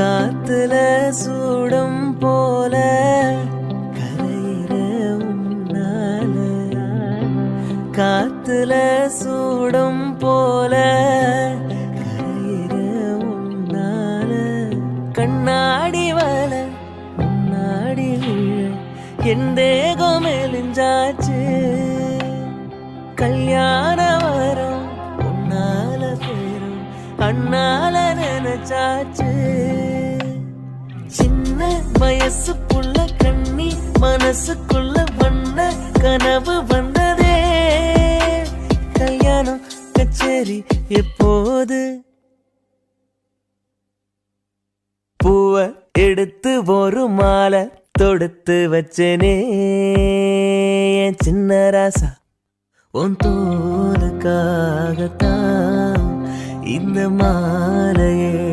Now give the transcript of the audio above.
காத்துல சூடும் போல கரையிற உன்னால. காத்துல சூடும் போல கரையிற உன்னால. கண்ணாடி வல முன்னாடி என் தேகம் எழிஞ்சாச்சு. கல்யாண வரும் உன்னால பேரும் அண்ணால நினைச்சாச்சு. பசுக்குள்ள கண்ணி மனசுக்குள்ள வண்ண கனவு வந்ததே. கல்யாணம் கச்சேரி எப்போது? பூவ எடுத்து ஒரு மாலை தொடுத்து வச்சனே. என் சின்ன ராசா உன் தோலுக்காகத்தான் இந்த மாலையே